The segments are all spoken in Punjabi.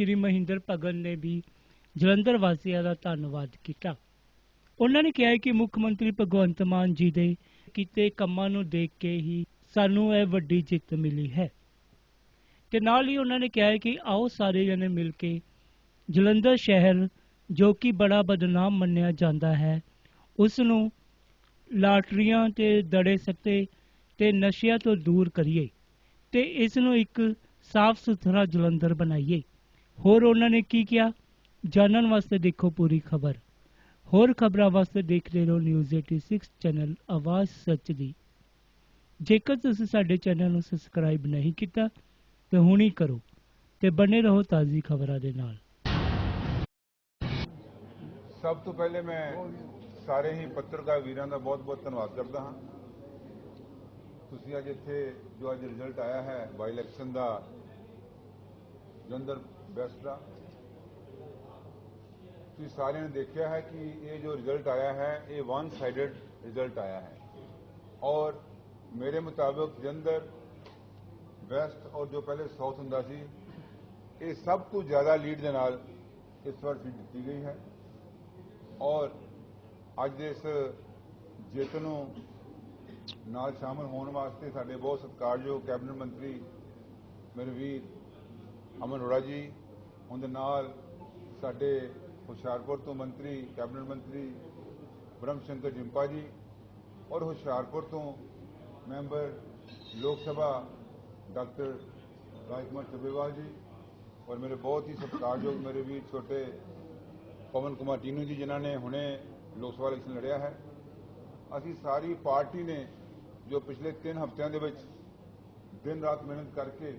ਸ਼੍ਰੀ ਮਹਿੰਦਰ ਭਗਤ ਨੇ ਵੀ ਜਲੰਧਰ ਵਾਸੀਆਂ ਦਾ ਧੰਨਵਾਦ ਕੀਤਾ। ਉਹਨਾਂ ਨੇ ਕਿਹਾ ਕਿ ਮੁੱਖ ਮੰਤਰੀ ਭਗਵੰਤ ਮਾਨ ਜੀ ਦੇ ਕੀਤੇ ਕੰਮਾਂ ਨੂੰ ਦੇਖ ਕੇ ਹੀ ਸਾਨੂੰ ਇਹ ਵੱਡੀ ਜਿੱਤ ਮਿਲੀ ਹੈ। ਤੇ ਨਾਲ ਹੀ ਉਹਨਾਂ ਨੇ ਕਿਹਾ ਕਿ ਆਓ ਸਾਰੇ ਜਣੇ ਮਿਲ ਕੇ ਜਲੰਧਰ ਸ਼ਹਿਰ, ਜੋ ਕਿ ਬੜਾ ਬਦਨਾਮ ਮੰਨਿਆ ਜਾਂਦਾ ਹੈ ਉਸ ਨੂੰ ਲਾਟਰੀਆਂ ਤੇ ਦੜੇ ਸੱਟੇ ਤੇ ਨਸ਼ਿਆਂ ਤੋਂ ਦੂਰ ਕਰੀਏ ਤੇ ਇਸ ਨੂੰ ਇੱਕ ਸਾਫ਼ ਸੁਥਰਾ ਜਲੰਧਰ ਬਣਾਈਏ। ਹੋਰ ਉਹਨਾਂ ਨੇ ਕੀ ਕਿਹਾ? ਜਾਣਨ ਵਾਸਤੇ ਦੇਖੋ ਪੂਰੀ ਖਬਰ। ਹੋਰ ਖਬਰਾਂ ਵਾਸਤੇ ਦੇਖਦੇ ਰਹੋ ਨਿਊਜ਼ 86 ਚੈਨਲ ਆਵਾਜ਼ ਸੱਚ ਦੀ। ਜੇਕਰ ਤੁਸੀਂ ਸਾਡੇ ਚੈਨਲ ਨੂੰ ਸਬਸਕ੍ਰਾਈਬ ਨਹੀਂ ਕੀਤਾ, ਤਾਂ ਹੁਣੀ ਕਰੋ ਤੇ ਬਨੇ ਰਹੋ ਤਾਜ਼ੀ ਖਬਰਾਂ ਦੇ ਨਾਲ। ਸਭ ਤੋਂ ਪਹਿਲੇ ਮੈਂ ਸਾਰੇ ਹੀ ਪੱਤਰਕਾਰ ਵੀਰਾਂ ਦਾ ਬਹੁਤ-ਬਹੁਤ ਧੰਨਵਾਦ ਕਰਦਾ ਹਾਂ। ਤੁਸੀਂ ਅੱਜ ਇੱਥੇ ਜੋ ਅੱਜ ਰਿਜ਼ਲਟ ਆਇਆ ਹੈ ਬਾਈ ਇਲੈਕਸ਼ਨ ਦਾ ਜਲੰਧਰ ਬੈਸਟ ਦਾ ਤੁਸੀਂ ਸਾਰਿਆਂ ਨੇ ਦੇਖਿਆ ਹੈ ਕਿ ਇਹ ਜੋ ਰਿਜ਼ਲਟ ਆਇਆ ਹੈ, ਇਹ ਵਨ ਸਾਈਡਡ ਰਿਜ਼ਲਟ ਆਇਆ ਹੈ। ਔਰ ਮੇਰੇ ਮੁਤਾਬਕ ਜਲੰਧਰ ਵੈਸਟ ਔਰ ਜੋ ਪਹਿਲੇ ਸਾਊਥ ਹੁੰਦਾ ਸੀ, ਇਹ ਸਭ ਤੋਂ ਜ਼ਿਆਦਾ ਲੀਡ ਦੇ ਨਾਲ ਇਸ ਵਾਰ ਸੀਟ ਦਿੱਤੀ ਗਈ ਹੈ। ਔਰ ਅੱਜ ਦੇ ਇਸ ਜਿੱਤ ਨੂੰ ਨਾਲ ਸ਼ਾਮਲ ਹੋਣ ਵਾਸਤੇ ਸਾਡੇ ਬਹੁਤ ਸਤਿਕਾਰਯੋਗ ਕੈਬਨਿਟ ਮੰਤਰੀ ਮੇਰੇ ਵੀਰ ਅਮਨ ਅਰੋੜਾ ਜੀ, ਉਹਦੇ ਨਾਲ ਸਾਡੇ ਹੁਸ਼ਿਆਰਪੁਰ ਤੋਂ ਮੰਤਰੀ, ਕੈਬਨਿਟ ਮੰਤਰੀ ਬ੍ਰਹਮ ਸ਼ੰਕਰ ਜਿੰਪਾ ਜੀ ਔਰ ਹੁਸ਼ਿਆਰਪੁਰ ਤੋਂ ਮੈਂਬਰ ਲੋਕ ਸਭਾ ਡਾਕਟਰ ਰਾਜਕੁਮਾਰ ਚੱਬੇਵਾਲ ਜੀ ਔਰ ਮੇਰੇ ਬਹੁਤ ਹੀ ਸਤਿਕਾਰਯੋਗ ਮੇਰੇ ਵੀਰ ਛੋਟੇ ਪਵਨ ਕੁਮਾਰ ਟੀਨੂ ਜੀ, ਜਿਨ੍ਹਾਂ ਨੇ ਹੁਣੇ ਲੋਕ ਸਭਾ ਇਲੈਕਸ਼ਨ ਲੜਿਆ ਹੈ। ਅਸੀਂ ਸਾਰੀ ਪਾਰਟੀ ਨੇ ਜੋ ਪਿਛਲੇ 3 ਹਫ਼ਤਿਆਂ ਦੇ ਵਿੱਚ ਦਿਨ ਰਾਤ ਮਿਹਨਤ ਕਰਕੇ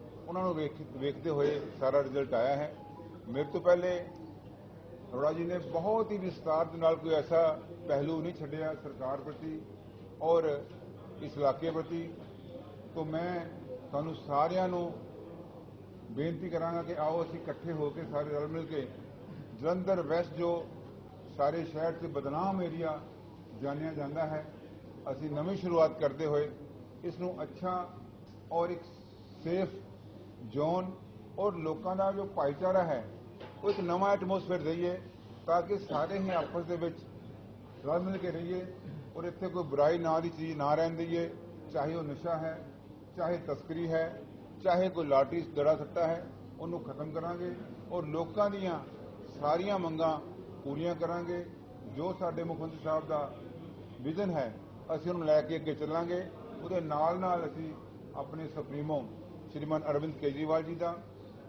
ਉਹਨਾਂ ਨੂੰ ਵੇਖ- ਵੇਖਦੇ ਹੋਏ ਸਾਰਾ ਰਿਜ਼ਲਟ ਆਇਆ ਹੈ। ਮੇਰੇ ਤੋਂ ਪਹਿਲੇ ਅਰੋੜਾ ਜੀ ਨੇ ਬਹੁਤ ਹੀ ਵਿਸਤਾਰ ਦੇ ਨਾਲ ਕੋਈ ਐਸਾ ਪਹਿਲੂ ਨਹੀਂ ਛੱਡਿਆ ਸਰਕਾਰ ਪ੍ਰਤੀ ਔਰ ਇਸ ਇਲਾਕੇ ਪ੍ਰਤੀ। ਤੋਂ ਮੈਂ ਤੁਹਾਨੂੰ ਸਾਰਿਆਂ ਨੂੰ ਬੇਨਤੀ ਕਰਾਂਗਾ ਕਿ ਆਓ ਅਸੀਂ ਇਕੱਠੇ ਹੋ ਕੇ ਸਾਰੇ ਰਲ ਮਿਲ ਕੇ ਜਲੰਧਰ ਵੈਸਟ ਜੋ ਸਾਰੇ ਸ਼ਹਿਰ 'ਚ ਬਦਨਾਮ ਏਰੀਆ ਜਾਣਿਆ ਜਾਂਦਾ ਹੈ, ਅਸੀਂ ਨਵੀਂ ਸ਼ੁਰੂਆਤ ਕਰਦੇ ਹੋਏ ਇਸ ਨੂੰ ਅੱਛਾ ਔਰ ਇੱਕ ਸੇਫ ਜ਼ੋਨ ਔਰ ਲੋਕਾਂ ਦਾ ਜੋ ਭਾਈਚਾਰਾ ਹੈ, ਉਹ ਇੱਕ ਨਵਾਂ ਐਟਮੋਸਫੇਅਰ ਦਈਏ ਤਾਂ ਕਿ ਸਾਰੇ ਹੀ ਆਪਸ ਦੇ ਵਿੱਚ ਰਲ ਮਿਲ ਕੇ ਰਹੀਏ ਔਰ ਇੱਥੇ ਕੋਈ ਬੁਰਾਈ ਨਾਂ ਦੀ ਚੀਜ਼ ਨਾ ਰਹਿਣ ਦਈਏ, ਚਾਹੇ ਉਹ ਨਸ਼ਾ ਹੈ, ਚਾਹੇ ਤਸਕਰੀ ਹੈ, ਚਾਹੇ ਕੋਈ ਲਾਟਰੀ ਦੜਾ ਸੱਟਾ ਹੈ, ਉਹਨੂੰ ਖਤਮ ਕਰਾਂਗੇ ਔਰ ਲੋਕਾਂ ਦੀਆਂ ਸਾਰੀਆਂ ਮੰਗਾਂ ਪੂਰੀਆਂ ਕਰਾਂਗੇ। ਜੋ ਸਾਡੇ ਮੁੱਖ ਮੰਤਰੀ ਸਾਹਿਬ ਦਾ ਵਿਜ਼ਨ ਹੈ, ਅਸੀਂ ਉਹਨੂੰ ਲੈ ਕੇ ਅੱਗੇ ਚੱਲਾਂਗੇ। ਉਹਦੇ ਨਾਲ ਨਾਲ ਅਸੀਂ ਆਪਣੇ ਸੁਪਰੀਮੋ ਸ਼੍ਰੀਮਾਨ ਅਰਵਿੰਦ ਕੇਜਰੀਵਾਲ ਜੀ ਦਾ,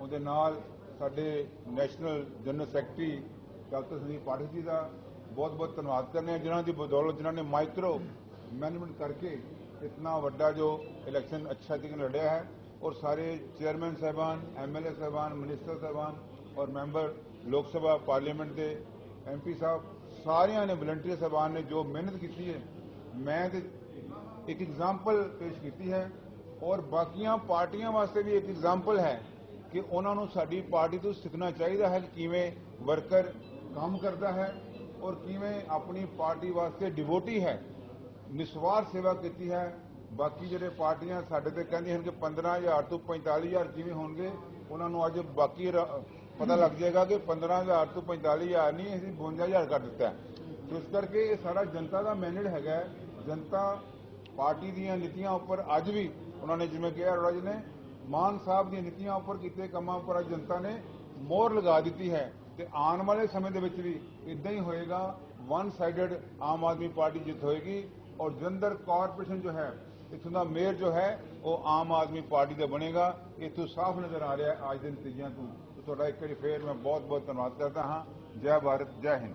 ਉਹਦੇ ਨਾਲ ਸਾਡੇ national general secretary doctor Sandeep Pathak ji ਦਾ ਬਹੁਤ ਬਹੁਤ ਧੰਨਵਾਦ ਕਰਨੇ ਆ ਜਿਨ੍ਹਾਂ ਦੀ ਬਦੌਲਤ ਜਿਨ੍ਹਾਂ ਨੇ ਮਾਈਕਰੋ ਮੈਨੇਜਮੈਂਟ ਕਰਕੇ ਇਤਨਾ ਵੱਡਾ ਜੋ ਇਲੈਕਸ਼ਨ ਅੱਛਾ ਤਰੀਕੇ ਨਾਲ ਲੜਿਆ ਹੈ ਔਰ ਸਾਰੇ ਚੇਅਰਮੈਨ ਸਾਹਿਬਾਨ ਐਮਐਲਏ ਸਾਹਿਬਾਨ, ਮਿਨਿਸਟਰ ਸਾਹਿਬਾਨ ਔਰ ਮੈਂਬਰ ਲੋਕ ਸਭਾ, ਪਾਰਲੀਮੈਂਟ ਦੇ ਐਮਪੀ ਸਾਹਿਬ, ਸਾਰਿਆਂ ਨੇ ਵਲੰਟੀਅਰ ਸਾਹਿਬਾਨ ਨੇ ਜੋ ਮਿਹਨਤ ਕੀਤੀ ਹੈ, ਮੈਂ ਤੇ ਇੱਕ ਐਗਜ਼ਾਮਪਲ ਪੇਸ਼ ਕੀਤੀ ਹੈ ਔਰ ਬਾਕੀਆਂ ਪਾਰਟੀਆਂ ਵਾਸਤੇ ਵੀ ਇੱਕ ਐਗਜ਼ਾਮਪਲ ਹੈ ਕਿ ਉਹਨਾਂ ਨੂੰ ਸਾਡੀ ਪਾਰਟੀ ਤੋਂ ਸਿੱਖਣਾ ਚਾਹੀਦਾ ਹੈ ਕਿ ਕਿਵੇਂ ਵਰਕਰ ਕੰਮ ਕਰਦਾ ਹੈ ਔਰ ਕਿਵੇਂ ਆਪਣੀ ਪਾਰਟੀ ਵਾਸਤੇ ਡਿਵੋਟੀ ਹੈ, ਨਿਸਵਾਰ ਸੇਵਾ ਕੀਤੀ ਹੈ। ਬਾਕੀ ਜਿਹੜੇ ਪਾਰਟੀਆਂ ਸਾਡੇ ਤੇ ਕਹਿੰਦੀਆਂ ਹਨ ਕਿ 15000 ਤੋਂ 45000 ਜਿਵੇਂ ਹੋਣਗੇ, ਉਹਨਾਂ ਨੂੰ ਅੱਜ ਬਾਕੀ ਪਤਾ ਲੱਗ ਜਾਏਗਾ ਕਿ 15000 ਤੋਂ 45000 ਨਹੀਂ, ਅਸੀਂ 52000 ਕਰ ਦਿੱਤਾ ਇਸ ਕਰਕੇ ਇਹ ਸਾਰਾ ਜਨਤਾ ਦਾ ਮੈਨੇਜ ਹੈਗਾ ਜਨਤਾ ਪਾਰਟੀ ਦੀਆਂ ਨੀਤੀਆਂ ਉੱਪਰ ਅੱਜ ਵੀ ਉਹਨਾਂ ਨੇ ਜਿਵੇਂ ਕਿਹਾ ਅਰੋੜਾ ਜੀ ਨੇ, ਮਾਨ ਸਾਹਿਬ ਦੀਆਂ ਨੀਤੀਆਂ ਉੱਪਰ ਕੀਤੇ ਕੰਮਾਂ ਉੱਪਰ ਅੱਜ ਜਨਤਾ ਨੇ ਮੋਹਰ ਲਗਾ ਦਿੱਤੀ ਹੈ ਤੇ ਆਉਣ ਵਾਲੇ ਸਮੇਂ ਦੇ ਵਿੱਚ ਵੀ ਇਦਾਂ ਹੀ ਹੋਏਗਾ one sided Aam Aadmi Party ਜਿੱਤ ਹੋਏਗੀ ਔਰ ਜਲੰਧਰ ਕਾਰਪੋਰੇਸ਼ਨ ਜੋ ਹੈ, ਇੱਥੋਂ ਦਾ ਮੇਅਰ ਜੋ ਹੈ, ਉਹ ਆਮ ਆਦਮੀ ਪਾਰਟੀ ਦਾ ਬਣੇਗਾ। ਇੱਥੋਂ ਸਾਫ਼ ਨਜ਼ਰ ਆ ਰਿਹਾ ਅੱਜ ਦੇ ਨਤੀਜਿਆਂ ਤੋਂ। ਤੁਹਾਡਾ ਇੱਕ ਵਾਰੀ ਫੇਰ ਮੈਂ ਬਹੁਤ ਬਹੁਤ ਧੰਨਵਾਦ ਕਰਦਾ ਹਾਂ। ਜੈ ਭਾਰਤ, ਜੈ ਹਿੰਦ।